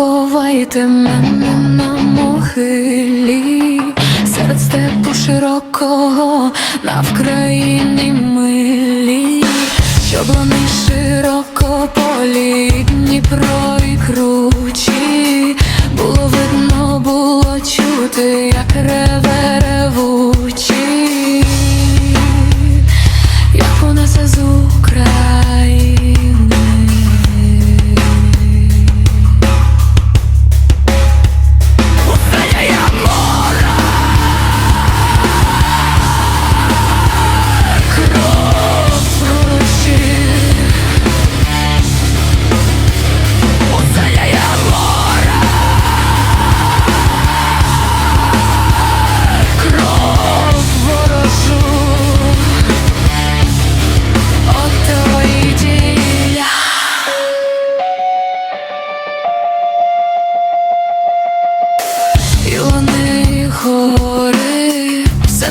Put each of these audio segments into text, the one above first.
поховайте мене на могилі, серед степу широкого на Вкраїні милі, щоб вони широко полі Дніпро і кручі, було видно, було чути, як реве ревучі,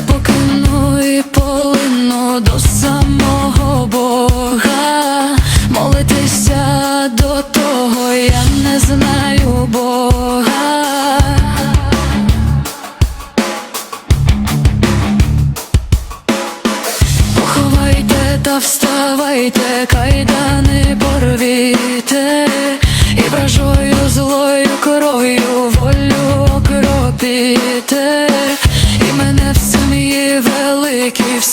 покину і полину до самого Бога. Молитися до того я не знаю Бога. Поховайте та вставайте, кайдани порвіте, і вражою злою кров'ю волю окропіте, великій, в